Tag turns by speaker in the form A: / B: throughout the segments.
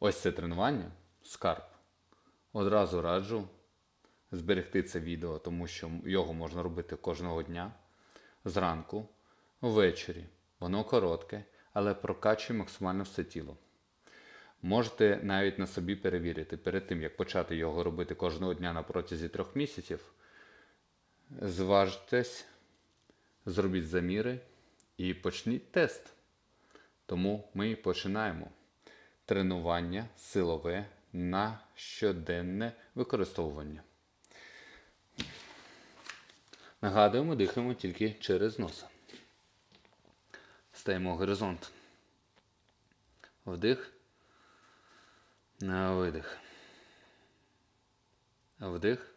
A: ось це тренування, скарб. Одразу раджу зберегти це відео, тому що його можна робити кожного дня, зранку, ввечері. Воно коротке, але прокачує максимально все тіло. Можете навіть на собі перевірити перед тим, як почати його робити кожного дня на протязі трьох місяців. Зважтесь, зробіть заміри і почніть тест. Тому ми починаємо тренування силове на щоденне використовування. Нагадуємо, дихаємо тільки через носа. Стаємо горизонт. Вдих. Видих. Вдих.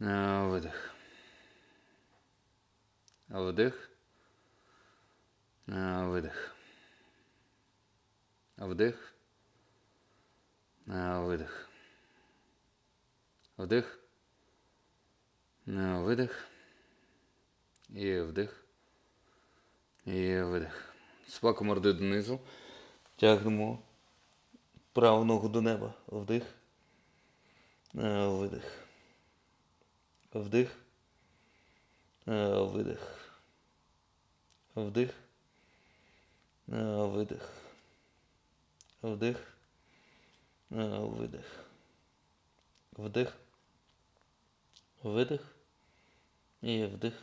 A: Видих. Вдих. Видих. Вдих. Видих. Вдих. Видих. І вдих. І видих. Спаку морди донизу. Тягнемо праву ногу до неба. Вдих. Видих. Вдих. Видих. Вдих. Видих. Вдих. Е, Видих. Вдих. Видих. І вдих.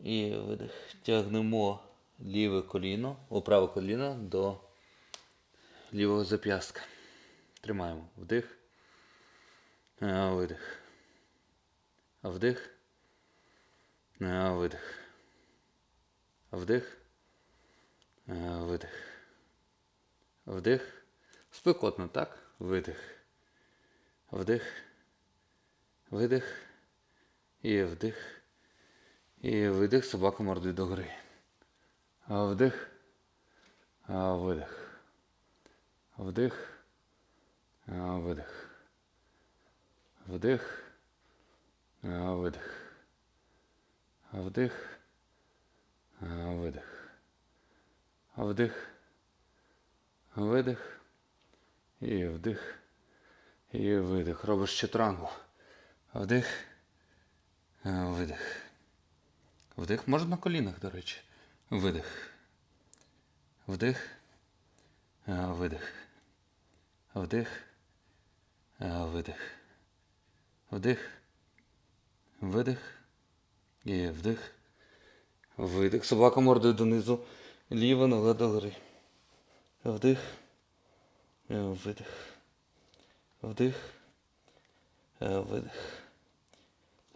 A: І видих. Тягнемо ліве коліно, о, праве коліно до лівого зап'ястка. Тримаємо. Вдих. Е, Видих. Вдих. Е, Видих. Вдих. Видих. Вдих. Спекотно, так? Видих. Вдих. Видих. І вдих. І видих. Собака мордою догори. Вдих. Видих. Вдих. Видих. Вдих. Видих. Вдих. Видих. Вдих. Видих. І вдих. І видих. Робиш читрангу. Вдих. Видих. Вдих. Можна на колінах, до речі. Видих. Вдих. Видих. Вдих. Видих. Вдих. Видих. І вдих. Видих. Собака мордою донизу. Ліва нога догори. Вдих. Е, Видих. Вдих. Е, Видих.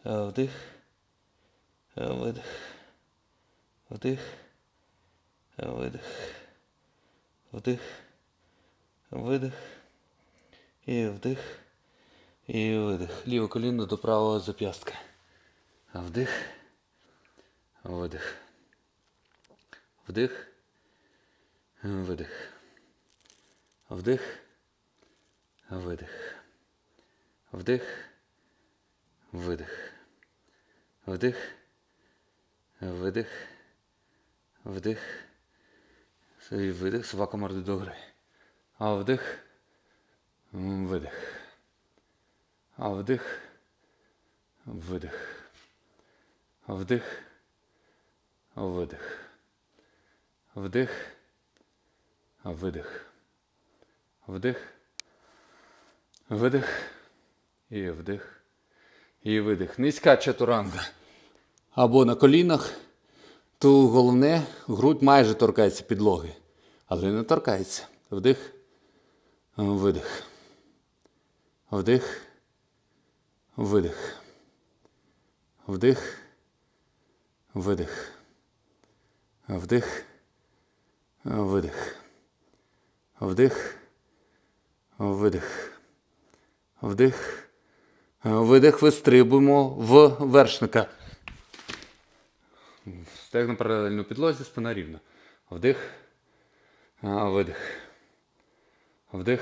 A: Е, Вдих. Е, Видих. Вдих. Видих. Вдих. Видих. І вдих. І видих. Ліве коліно до правого зап'ястка. Вдих. Видих. Вдих. Видих. Вдих. Видих. Вдих. Видих. Вдих. Видих. Вдих. І видих. Собака морди до. А вдих. Видих. А вдих. Видих. Вдих. Видих. Вдих. Видих. Вдих. Видих. І вдих. І видих. Низька чатуранга. Або на колінах. То головне, грудь майже торкається підлоги. Але не торкається. Вдих. Видих. Вдих. Видих. Вдих. Видих. Вдих. Видих. Вдих. Видих. Вдих. Видих. Вистрибуємо в вершника. Стегна паралельно підлозі, спина рівна. Вдих. Видих. Вдих.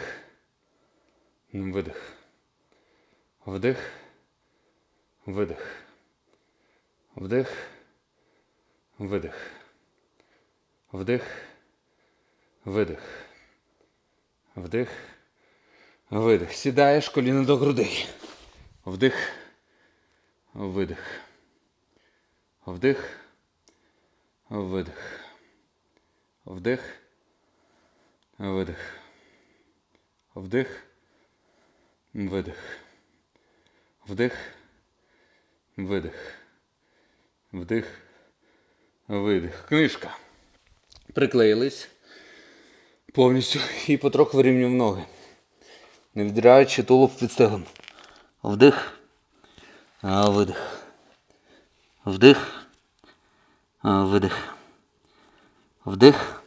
A: Видих. Вдих. Видих. Вдих. Видих. Вдих. Видих. Вдих. Видих. Сідаєш коліно до грудей. Вдих. Видих. Вдих. Видих. Вдих. Видих. Вдих. Видих. Вдих. Видих. Вдих. Видих. Книжка. Приклеїлись повністю і потроху вирівнюємо ноги. Не віддираючи тулуб під стегом. Вдих. Видих. Вдих. Видих. Вдих.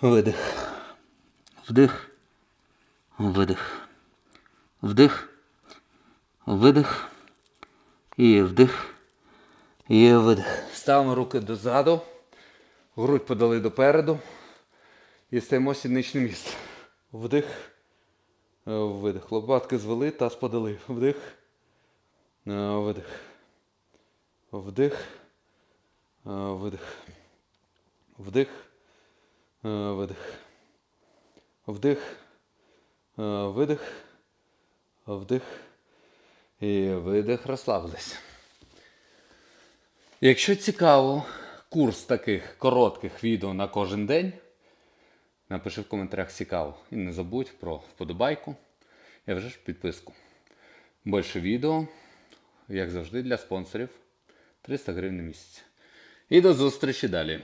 A: Видих. Вдих. Видих. Вдих. Видих. І вдих. І видих. Ставимо руки дозаду. Грудь подали допереду. І стаємо сідничне місце. Вдих. Е, Видих. Лопатки звели, таз подали. Вдих. Е, Видих. Вдих. Е, Видих. Вдих. Видих. Вдих. Видих. Вдих. І видих. Розслабились. Якщо цікаво, курс таких коротких відео на кожен день. Напиши в коментарях цікаво. І не забудь про вподобайку і вже ж підписку. Більше відео, як завжди, для спонсорів 300 гривень на місяць. І до зустрічі далі.